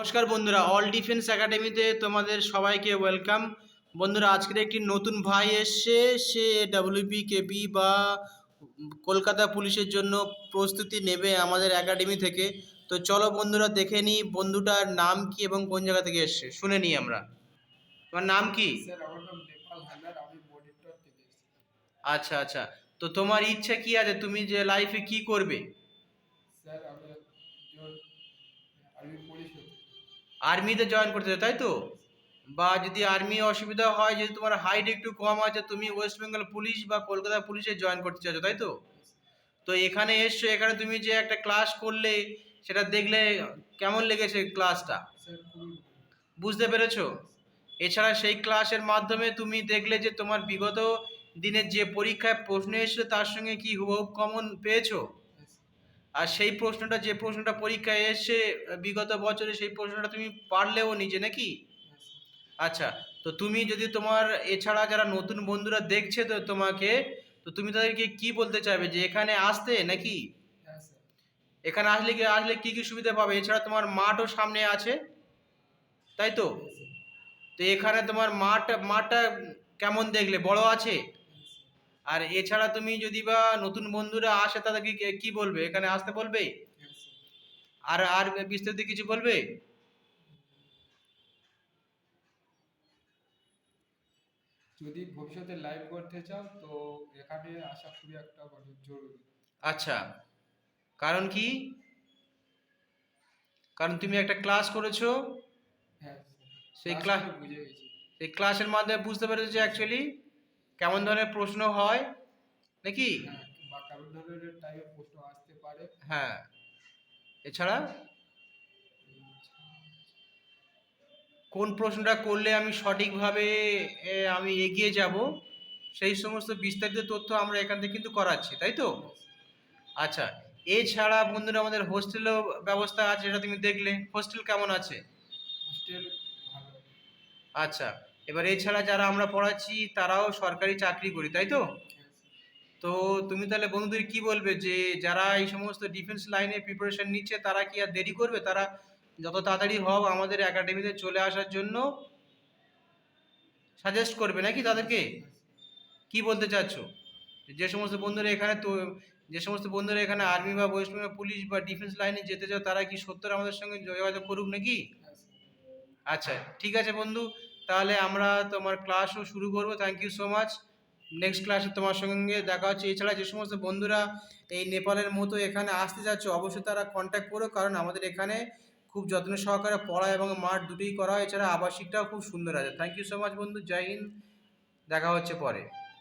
নমস্কার বন্ধুরা all defence একাডেমিতে তোমাদের সবাইকে ওয়েলকাম বন্ধুরা আজকের একটি নতুন ভাই এসছে সে ডাব্লিউবি কেবি বা কলকাতা পুলিশের জন্য প্রস্তুতি নেবে আমাদের একাডেমি থেকে। তো চলো বন্ধুরা দেখে নিই বন্ধুটার নাম কি এবং কোন জায়গা থেকে এসছে। শুনে নিই আমরা। তোমার নাম কি? আচ্ছা আচ্ছা। তো তোমার ইচ্ছা কি আছে? তুমি যে লাইফে কি করবে? স্যার আমি পুলিশ আর্মিতে জয়েন করতে তাই তো? বা যদি আর্মি অসুবিধা হয়, যদি তোমার হাইট একটু কম আছে, তুমি ওয়েস্ট বেঙ্গল পুলিশ বা কলকাতা পুলিশে জয়েন করতে চাইছো, তাই তো? তো এখানে এসছো, এখানে তুমি যে একটা ক্লাস করলে, সেটা দেখলে কেমন লেগেছে ক্লাসটা বুঝতে পেরেছ? এছাড়া সেই ক্লাসের মাধ্যমে তুমি দেখলে যে তোমার বিগত দিনের যে পরীক্ষায় প্রশ্ন এসেছিল, তার সঙ্গে কি হুবহু কমন পেয়েছ? আর সেই প্রশ্নটা যে প্রশ্নটা পরীক্ষায় এসে বিগত বছরে সেই প্রশ্নটা তুমি পারলেও নিজে নাকি? আচ্ছা তো তুমি যদি তোমার এছাড়া যারা নতুন বন্ধুরা দেখছে তো তোমাকে তো তুমি তাদেরকে কি বলতে চাইবে? যে এখানে আসতে নাকি? এখানে আসলে কি আসলে কি কি সুবিধা পাবে? এছাড়া তোমার মাঠও সামনে আছে তাই তো? তো এখানে তোমার মাঠ মাঠটা কেমন দেখলে? বড় আছে? আর এছাড়া তুমি যদি বা নতুন বন্ধুরা আসে তাদেরকে কি- বলবে? এখানে আসতে বলবে? আর আর বিস্তারিত কিছু বলবে? যদি ভবিষ্যতে লাইভ করতে চাও তো এখানে আসা খুবই একটা মানে জরুরি। আচ্ছা। কারণ কি? কারণ তুমি একটা ক্লাস করেছ। হ্যাঁ সেই ক্লাস সেই ক্লাসের মাধ্যমে বুঝতে পেরেছ যে অ্যাকচুয়ালি কেমন ধরনের প্রশ্ন হয়? নাকি? হ্যাঁ বা কারণ ধরনের টাইপের প্রশ্ন আসতে পারে। হ্যাঁ। এছাড়া? কোন প্রশ্নটা করলে আমি সঠিকভাবে আমি এগিয়ে যাব? সেই সমস্ত বিস্তারিত তথ্য আমরা এখান থেকে কিন্তু করাচ্ছি তাই তো? আচ্ছা এছাড়া বন্ধুরা আমাদের হোস্টেলও ব্যবস্থা আছে যেটা তুমি দেখলে। হোস্টেল কেমন আছে? হোস্টেল আচ্ছা এবার এছাড়া যারা আমরা পড়াচ্ছি, তারাও সরকারি চাকরি করি, তাই তো? তো তুমি তাহলে বন্ধুদের কি বলবে যে, যারা এই সমস্ত ডিফেন্স লাইনে প্রিপারেশন নিচ্ছে, তারা কি আর দেরি করবে? তারা যত তাড়াতাড়ি হোক আমাদের একাডেমিতে চলে আসার জন্য সাজেস্ট করবে নাকি তাদেরকে? কি বলতে চাচ্ছ? যে সমস্ত বন্ধুরা এখানে তো, যে সমস্ত বন্ধুরা এখানে আর্মি বা ওয়েস্ট বেঙ্গল পুলিশ বা ডিফেন্স লাইনে যেতে চাও, তারা কি সত্তর আমাদের সঙ্গে যোগাযোগ করুক নাকি? আচ্ছা ঠিক আছে বন্ধু। তাহলে আমরা তোমার ক্লাসও শুরু করব। Thank you so much next ক্লাসে তোমার সঙ্গে দেখা হচ্ছে। এছাড়া যে সমস্ত বন্ধুরা এই নেপালের মতো এখানে আসতে যাচ্ছে, অবশ্যই তারা কন্ট্যাক্ট করো, কারণ আমাদের এখানে খুব যত্ন সহকারে পড়া এবং মাঠ দুটোই করা হয়। এছাড়া আবাসিকটাও খুব সুন্দর আছে। থ্যাংক ইউ সো মাচ বন্ধু। জয় হিন্দ। দেখা হচ্ছে পরে।